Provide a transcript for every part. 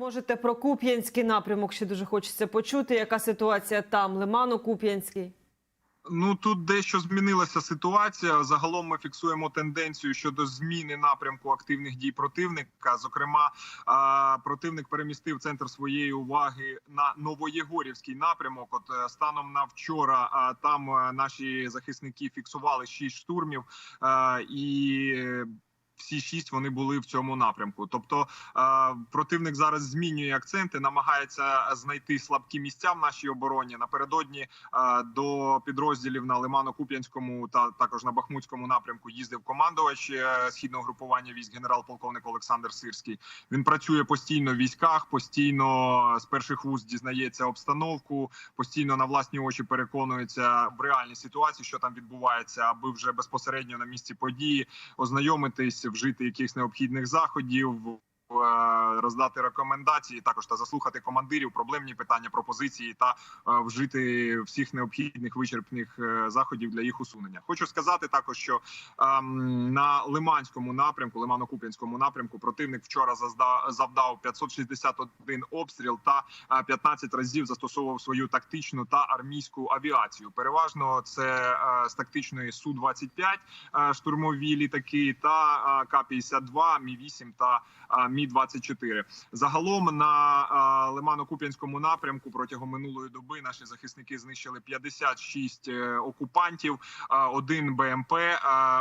Можете про Куп'янський напрямок ще дуже хочеться почути. Яка ситуація там? Лимано-Куп'янський? Ну тут дещо змінилася ситуація. Загалом ми фіксуємо тенденцію щодо зміни напрямку активних дій противника. Зокрема, противник перемістив центр своєї уваги на Новоєгорівський напрямок. От е, станом на вчора там е, наші захисники фіксували шість штурмів е, і. Всі шість вони були в цьому напрямку. Тобто е, противник зараз змінює акценти, намагається знайти слабкі місця в нашій обороні. Напередодні е, до підрозділів на Лимано-Куп'янському та також на Бахмутському напрямку їздив командувач е, східного групування військ генерал-полковник Олександр Сирський. Він працює постійно в військах, постійно з перших вуст дізнається обстановку, постійно на власні очі переконується в реальній ситуації, що там відбувається, аби вже безпосередньо на місці події ознайомитись, вжити якихось необхідних заходів. Е, Роздати рекомендації, також та заслухати командирів, проблемні питання, пропозиції та е, вжити всіх необхідних вичерпних е, заходів для їх усунення. Хочу сказати також, що ем, на Лиманському напрямку, Лимано-Куп'янському напрямку, противник вчора завдав 561 обстріл та е, 15 разів застосовував свою тактичну та армійську авіацію. Переважно це з тактичної су 25 е, штурмові літаки та е, К-52, Мі 8 та е, Мі 24 Загалом на е, Лимано-Куп'янському напрямку протягом минулої доби наші захисники знищили 56 е, окупантів, е, один БМП,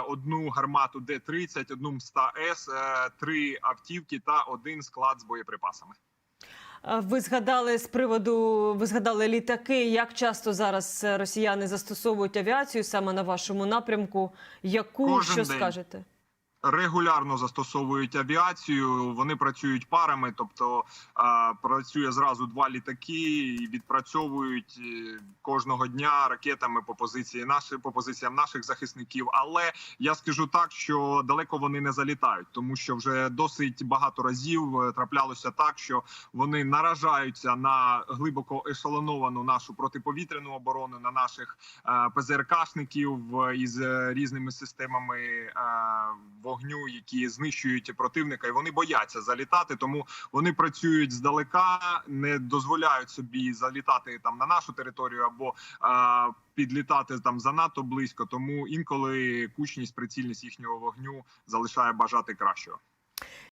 одну гармату Д-30, одну МСТА-С, е, три автівки та один склад з боєприпасами. Ви згадали з приводу, ви згадали літаки. Як часто зараз росіяни застосовують авіацію саме на вашому напрямку? Яку Кожен що день. скажете? Регулярно застосовують авіацію. Вони працюють парами, тобто працює зразу два літаки і відпрацьовують е, кожного дня ракетами по позиції наші, по позиціям наших захисників. Але я скажу так, що далеко вони не залітають, тому що вже досить багато разів е, траплялося так, що вони наражаються на глибоко ешелоновану нашу протиповітряну оборону, на наших е, ПЗРКшників із різними системами е, вогню, які знищують противника, і вони бояться залітати. Тому вони працюють здалека, не дозволяють собі залітати там на нашу територію або е, підлітати там занадто близько. Тому інколи кучність, прицільність їхнього вогню залишає бажати кращого.